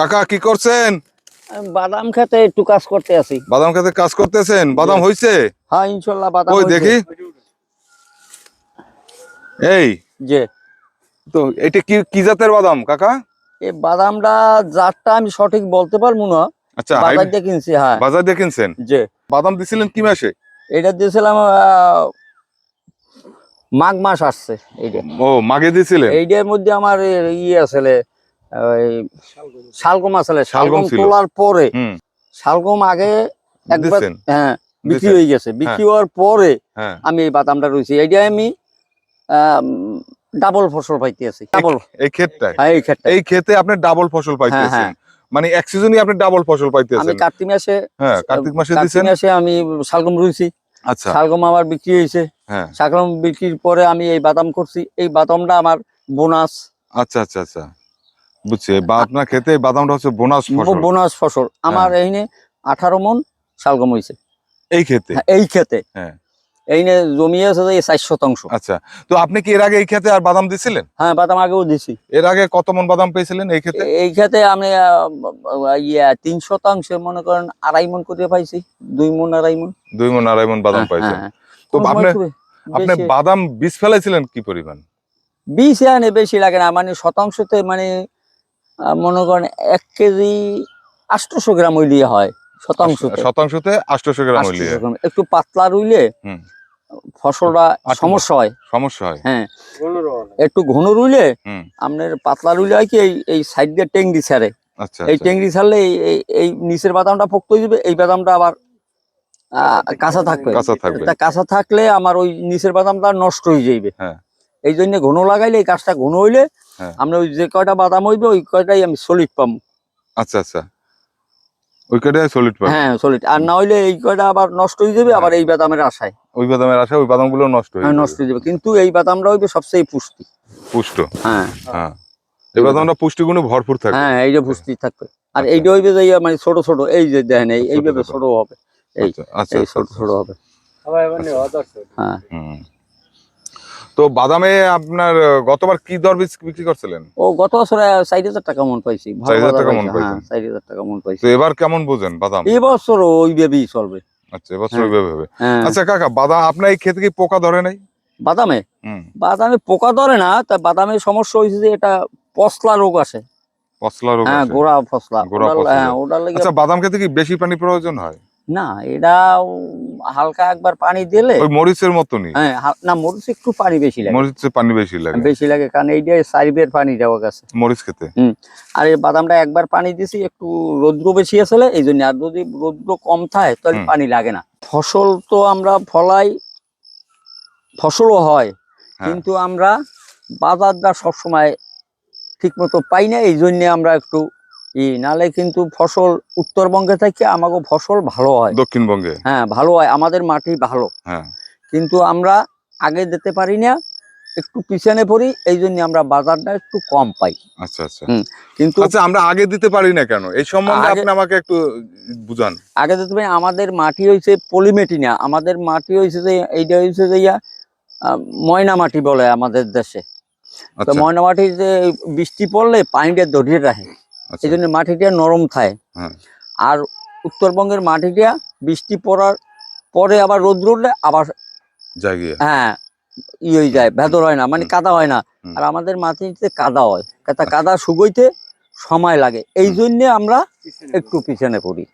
কাকা কি করছেন? বাদাম খেতে একটু কাজ করতে আছি। বাদাম খেতে কাজ করতেছেন? বাদাম হইছে? হ্যাঁ ইনশাল্লাহ বাদাম ওই দেখি। এই যে তো এটা কি কি জাতের বাদাম কাকা? এই বাদামটা জাতটা আমি সঠিক বলতে পারব না। আচ্ছা বাজার দিয়ে কিনছি হ্যাঁ। বাজার দিয়ে কিনছেন? যে বাদাম দিছিলেন কি মাসে? এটা দিয়েছিলাম মাঘ মাস আসছে এইটা। ও মাগে দিছিলেন এইটার মধ্যে আমার এ- ইয়ে আসলে ওই শালগম আসলে শালগম তোলার পরে শালগম আগে একবার হ্যাঁ বিক্রি হয়ে গেছে। বিক্রি হওয়ার পরে হ্যাঁ। আমি এই বাদামটা রয়েছি। এইটা আমি ডাবল ফসল পাইতে আছি ডাবল এই ক্ষেতটায়? হ্যাঁ এই ক্ষেত্রে এই ক্ষেতে আপনি ডাবল ফসল পাইতেছেন হ্যাঁ। মানে এক সিজনই আপনি ডাবল ফসল আমি পাইতেছেন কার্তিক মাসে হ্যাঁ কার্তিক মাসে দিছেন। মাসে আমি শালগম রুইছি। আচ্ছা। শালগম আমার বিক্রি হয়েছে। হ্যাঁ। শালগম বিক্রির পরে আমি এই বাদাম করছি। এই বাদামটা আমার বোনাস। আচ্ছা আচ্ছা আচ্ছা। বুঝছি বা আপনার এই বাদামটা হচ্ছে বোনাস ফসল। বোনাস ফসল। আমার হ্যাঁ। এইনে আঠারো মন শালগম হয়েছে এই হ্যাঁ, এই ক্ষেতে হ্যাঁ। এইনে জমি আছে যে চার শতাংশ। আচ্ছা তো আপনি কি এর আগে এই ক্ষেতে আর বাদাম দিছিলেন? হ্যাঁ বাদাম আগেও দিছি। এর আগে কত মন বাদাম পেয়েছিলেন এই ক্ষেতে এই ক্ষেতে আমি ইয়া তিন শতাংশে মনে করেন আড়াই মন করে পাইছি দুই মন আড়াই মন। দুই মন আড়াই মন বাদাম হ্যাঁ, পাইছেন। হ্যাঁ। তো আপনি আপনি বাদাম বীজ ফেলাইছিলেন কি পরিমাণ? বিষ আনে বেশি লাগে না মানে শতাংশতে মানে মনে করেন এক কেজি আটশোশো গ্রাম হইলে হয় শতাংশতে। শতাংশতে আটশোশো গ্রাম 800 একটু পাতলা রইলে। ফসলটা সমস্যা হয়। সমস্যা হয়। হ্যাঁ। একটু ঘন রইলে হুম। আপনার পাতলা রইলে হয় কি এই এই সাইড দিয়ে টেংরি ছাড়ে। আচ্ছা এই আচ্ছা। টেংরি ছাড়লে এই- এই এই নিচের বাদামটা পোক্ত হয়ে যাবে এই বাদামটা আবার কাঁচা থাকবে। কাঁচা থাকবে। কাঁচা থাকলে আমার ওই নিচের বাদামটা নষ্ট হয়ে যাইবে। হ্যাঁ। এই জন্য ঘন লাগাইলে এই গাছটা ঘন হইলে হ্যাঁ। আমরা ওই যে কয়টা বাদাম হইবে ওই কয়টাই আমি সলিড পাবো আচ্ছা আচ্ছা। ওই সলিড পাবে? হ্যাঁ সলিড আর না হইলে এই কয়টা আবার নষ্ট হয়ে যাবে আবার এই বাদামের আশায়। ওই বাদামের আশা ওই বাদামগুলো নষ্ট হয়ে হ্যাঁ, নষ্ট হয়ে যাবে। কিন্তু এই বাদামটা হইবে সবচেয়ে পুষ্টি। পুষ্ট? হ্যাঁ। হ্যাঁ। এই বাদামটা পুষ্টিগুণে ভরপুর থাকে হ্যাঁ এই যে পুষ্টি থাকবে। আর আচ্ছা। এইটা হইবে যে মানে ছোট ছোট এই যে দেখেন এইভাবে ছোট। ছোট হবে। এই আচ্ছা আচ্ছা ছোট। ছোট হবে। হ্যাঁ। তো বাদামে আপনার গতবার কি দর বীজ বিক্রি করছিলেন? ও গত বছরে চার হাজার টাকা মন পাইছি। ভালো 4,000 টাকা মন পাইছি, হ্যাঁ। চার হাজার টাকা মন পাইছি। তো এবার কেমন বোঝেন বাদাম? এই বছর ওইভাবেই চলবে। আচ্ছা এবছর হ্যাঁ। ওইভাবে হবে। হ্যাঁ। আচ্ছা কাকা বাদাম আপনার এই ক্ষেতে কি পোকা ধরে নাই? বাদামে? বাদামে পোকা ধরে না তা বাদামে সমস্যা হয়েছে যে এটা পশলা রোগ আছে পশলা রোগ হ্যাঁ গোড়া ফসলা গোড়া হ্যাঁ ওটার লাগে আচ্ছা বাদাম খেতে কি বেশি পানি প্রয়োজন হয়? না এটা হালকা একবার পানি দিলে ওই মরিচের মতনই? হ্যাঁ না মরিচ একটু পানি বেশি লাগে। মরিচের পানি বেশি লাগে। বেশি লাগে কারণ এইটা সাইবের পানি দেওয়া গেছে মরিচ খেতে? আর এই বাদামটা একবার পানি দিছি একটু রৌদ্র বেশি আসলে এই জন্য আর যদি রৌদ্র কম থাকে তাহলে পানি লাগে না। ফসল তো আমরা ফলাই ফসলও হয় হ্যাঁ। কিন্তু আমরা বাজারটা সবসময় ঠিক মতো পাই না এই জন্য আমরা একটু ই নালে কিন্তু ফসল উত্তরবঙ্গে থেকে আমাকে ফসল ভালো হয়। দক্ষিণবঙ্গে? হ্যাঁ ভালো হয় আমাদের মাটি ভালো। হ্যাঁ। কিন্তু আমরা আগে যেতে পারি না একটু পিছনে পড়ি এই জন্য আমরা বাজারটা একটু কম পাই। আচ্ছা আচ্ছা। কিন্তু আচ্ছা আমরা আগে দিতে পারি না কেন? এই সম্বন্ধে আপনি আমাকে একটু বুঝান। আগে যেতে পারি আমাদের মাটি হয়েছে পলিমেটি না আমাদের মাটি হয়েছে যে এইটা হয়েছে যে ইয়া ময়না মাটি বলে আমাদের দেশে। তো আচ্ছা। ময়না মাটি যে বৃষ্টি পড়লে পানিটা ধরিয়ে রাখে। এই জন্য মাটিটা নরম থাকে। হ্যাঁ। আর উত্তরবঙ্গের মাটিটা বৃষ্টি পড়ার পরে আবার রোদ উঠলে আবার হ্যাঁ ই হয়ে যায় ভেতর হয় না মানে কাদা হয় না। আর আমাদের মাটিতে কাদা হয়। তা কাদা শুকোইতে সময় লাগে। এই জন্যে আমরা একটু পিছনে পড়ি।